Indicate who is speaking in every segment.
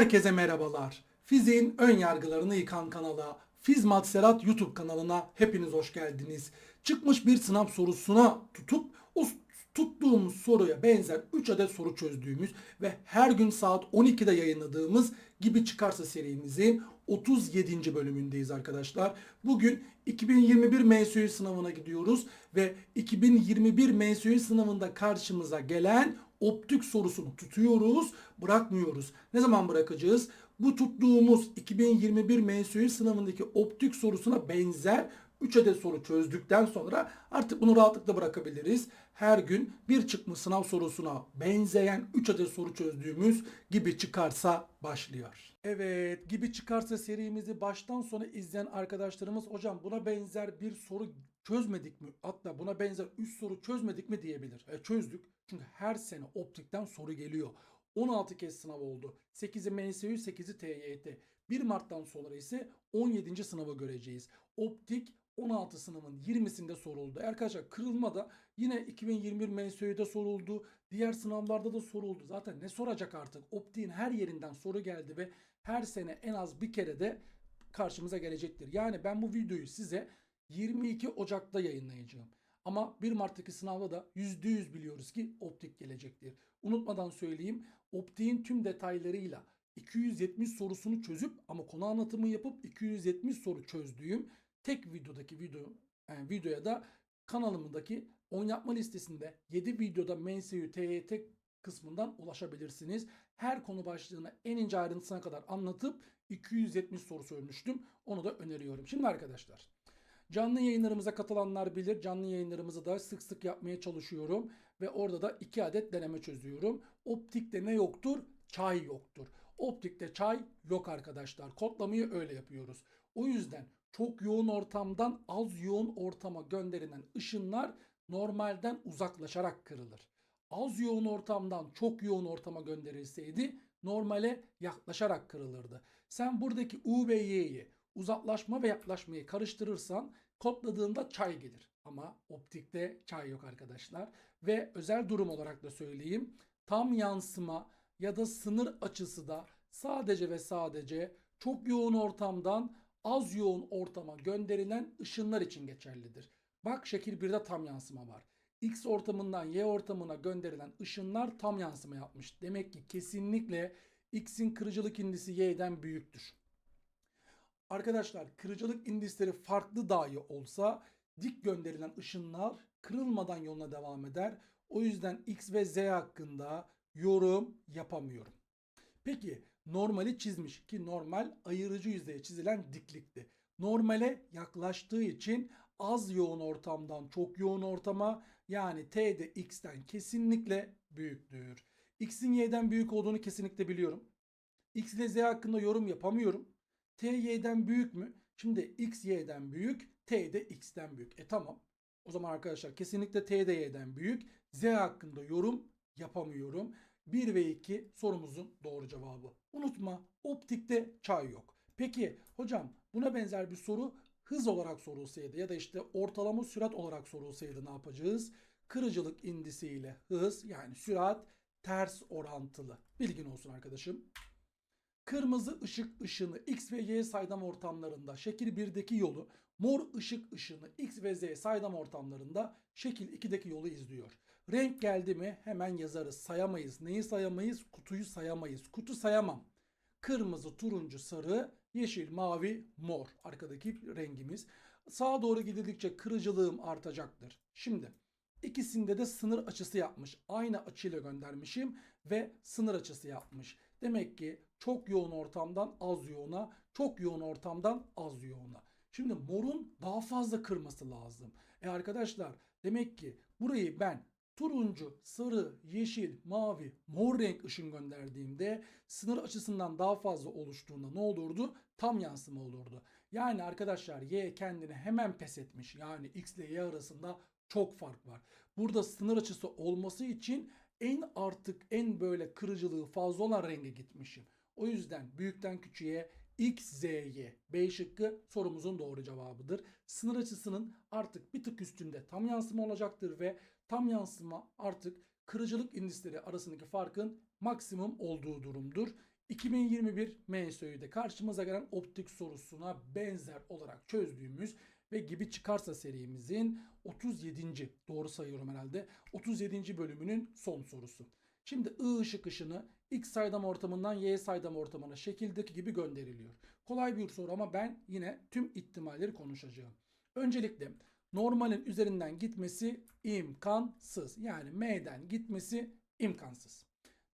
Speaker 1: Herkese merhabalar. Fiziğin ön yargılarını yıkan kanala, Fizmat Serhat YouTube kanalına hepiniz hoş geldiniz. Çıkmış bir sınav sorusuna tutup o tuttuğumuz soruya benzer 3 adet soru çözdüğümüz ve her gün saat 12'de yayınladığımız gibi çıkarsa serimizin 37. bölümündeyiz arkadaşlar. Bugün 2021 MSÜ sınavına gidiyoruz ve 2021 MSÜ sınavında karşımıza gelen optik sorusunu tutuyoruz, bırakmıyoruz. Ne zaman bırakacağız? Bu tuttuğumuz 2021 MSÜ sınavındaki optik sorusuna benzer 3 adet soru çözdükten sonra artık bunu rahatlıkla bırakabiliriz. Her gün bir çıkmış sınav sorusuna benzeyen 3 adet soru çözdüğümüz gibi çıkarsa başlıyor. Evet gibi çıkarsa serimizi baştan sona izleyen arkadaşlarımız hocam buna benzer bir soru çözmedik mi? Hatta buna benzer 3 soru çözmedik mi diyebilir. E, çözdük. Çünkü her sene optikten soru geliyor. 16 kez sınav oldu. 8'i MSÜ, 8'i TYT. 1 Mart'tan sonra ise 17. sınavı göreceğiz. Optik 16 sınavın 20'sinde soruldu. Arkadaşlar kırılma da yine 2021 MSÜ'de soruldu. Diğer sınavlarda da soruldu. Zaten ne soracak artık? Optiğin her yerinden soru geldi ve her sene en az bir kere de karşımıza gelecektir. Yani ben bu videoyu size 22 Ocak'ta yayınlayacağım. Ama 1 Mart'taki sınavda da %100 biliyoruz ki optik gelecektir. Unutmadan söyleyeyim optiğin tüm detaylarıyla 270 sorusunu çözüp ama konu anlatımı yapıp 270 soru çözdüğüm tek videodaki video yani videoya da kanalımdaki oynatma listesinde 7 videoda MSU TYT kısmından ulaşabilirsiniz. Her konu başlığını en ince ayrıntısına kadar anlatıp 270 soru sormuştum. Onu da öneriyorum. Şimdi arkadaşlar Canlı yayınlarımıza katılanlar bilir. Canlı yayınlarımızı da sık sık yapmaya çalışıyorum. Ve orada da iki adet deneme çözüyorum. Optikte ne yoktur? Çay yoktur. Optikte çay yok arkadaşlar. Kodlamayı öyle yapıyoruz. O yüzden çok yoğun ortamdan az yoğun ortama gönderilen ışınlar normalden uzaklaşarak kırılır. Az yoğun ortamdan çok yoğun ortama gönderilseydi normale yaklaşarak kırılırdı. Sen buradaki U ve Y'yi uzaklaşma ve yaklaşmayı karıştırırsan kodladığında çay gelir. Ama optikte çay yok arkadaşlar. Ve özel durum olarak da söyleyeyim. Tam yansıma ya da sınır açısı da sadece ve sadece çok yoğun ortamdan az yoğun ortama gönderilen ışınlar için geçerlidir. Bak şekil 1'de tam yansıma var. X ortamından Y ortamına gönderilen ışınlar tam yansıma yapmış. Demek ki kesinlikle X'in kırıcılık indisi Y'den büyüktür. Arkadaşlar kırıcılık indisleri farklı dahi olsa dik gönderilen ışınlar kırılmadan yoluna devam eder. O yüzden X ve Z hakkında yorum yapamıyorum. Peki normali çizmiş ki normal ayırıcı yüzeye çizilen diklikti. Normale yaklaştığı için az yoğun ortamdan çok yoğun ortama yani T de X'ten kesinlikle büyüktür. X'in Y'den büyük olduğunu kesinlikle biliyorum. X ile Z hakkında yorum yapamıyorum. T y'den büyük mü? Şimdi x y'den büyük, t de x'ten büyük. E tamam. O zaman arkadaşlar kesinlikle t de y'den büyük. Z hakkında yorum yapamıyorum. 1 ve 2 sorumuzun doğru cevabı. Unutma optikte çay yok. Peki hocam buna benzer bir soru hız olarak sorulsaydı ya da işte ortalama sürat olarak sorulsaydı ne yapacağız? Kırıcılık indisiyle hız yani sürat ters orantılı. Bilgin olsun arkadaşım. Kırmızı ışık ışını X ve Y saydam ortamlarında şekil 1'deki yolu, mor ışık ışını X ve Z saydam ortamlarında şekil 2'deki yolu izliyor. Renk geldi mi hemen yazarız. Sayamayız. Neyi sayamayız? Kutuyu sayamayız. Kutu sayamam. Kırmızı, turuncu, sarı, yeşil, mavi, mor. Arkadaki rengimiz. Sağa doğru gidildikçe kırıcılığım artacaktır. Şimdi ikisinde de sınır açısı yapmış. Aynı açıyla göndermişim ve sınır açısı yapmış. Demek ki çok yoğun ortamdan az yoğuna, çok yoğun ortamdan az yoğuna. Şimdi morun daha fazla kırması lazım. E arkadaşlar demek ki burayı ben turuncu, sarı, yeşil, mavi, mor renk ışın gönderdiğimde sınır açısından daha fazla oluştuğunda ne olurdu? Tam yansıma olurdu. Yani arkadaşlar Y kendini hemen pes etmiş. Yani X ile Y arasında çok fark var. Burada sınır açısı olması için en artık en böyle kırıcılığı fazla olan renge gitmişim. O yüzden büyükten küçüğe X, Z, Y. B şıkkı sorumuzun doğru cevabıdır. Sınır açısının artık bir tık üstünde tam yansıma olacaktır ve tam yansıma artık kırıcılık indisleri arasındaki farkın maksimum olduğu durumdur. 2021 MSÖ'de karşımıza gelen optik sorusuna benzer olarak çözdüğümüz ve gibi çıkarsa serimizin 37. doğru sayıyorum herhalde 37. bölümünün son sorusu. Şimdi I ışık ışını X saydam ortamından Y saydam ortamına şekildeki gibi gönderiliyor. Kolay bir soru ama ben yine tüm ihtimalleri konuşacağım. Öncelikle normalin üzerinden gitmesi imkansız. Yani M'den gitmesi imkansız.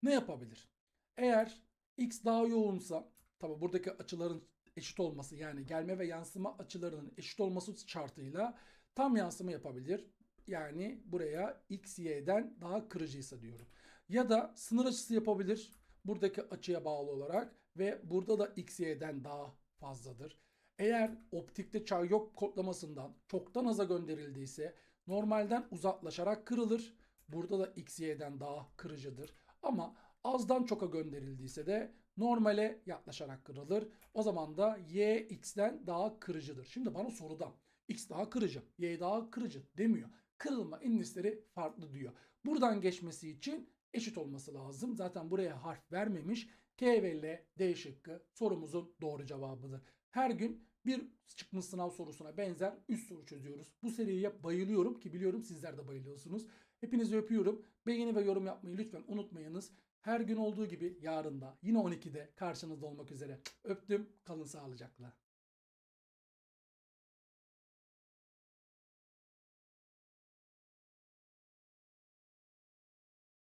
Speaker 1: Ne yapabilir? Eğer X daha yoğunsa tabi buradaki açıların eşit olması yani gelme ve yansıma açılarının eşit olması şartıyla tam yansıma yapabilir. Yani buraya x, y'den daha kırıcıysa diyorum. Ya da sınır açısı yapabilir. Buradaki açıya bağlı olarak ve burada da x, y'den daha fazladır. Eğer optikte çay yok kodlamasından çoktan aza gönderildiyse normalden uzaklaşarak kırılır. Burada da x, y'den daha kırıcıdır. Ama azdan çoka gönderildiyse de normale yaklaşarak kırılır. O zaman da y x'ten daha kırıcıdır. Şimdi bana soruda x daha kırıcı, y daha kırıcı demiyor. Kırılma indisleri farklı diyor. Buradan geçmesi için eşit olması lazım. Zaten buraya harf vermemiş. K ve L D şıkkı sorumuzun doğru cevabıdır. Her gün bir çıkmış sınav sorusuna benzer üst soru çözüyoruz. Bu seriye bayılıyorum ki biliyorum sizler de bayılıyorsunuz. Hepinizi öpüyorum. Beğeni ve yorum yapmayı lütfen unutmayınız. Her gün olduğu gibi yarın da yine 12'de karşınızda olmak üzere. Öptüm. Kalın sağlıcakla.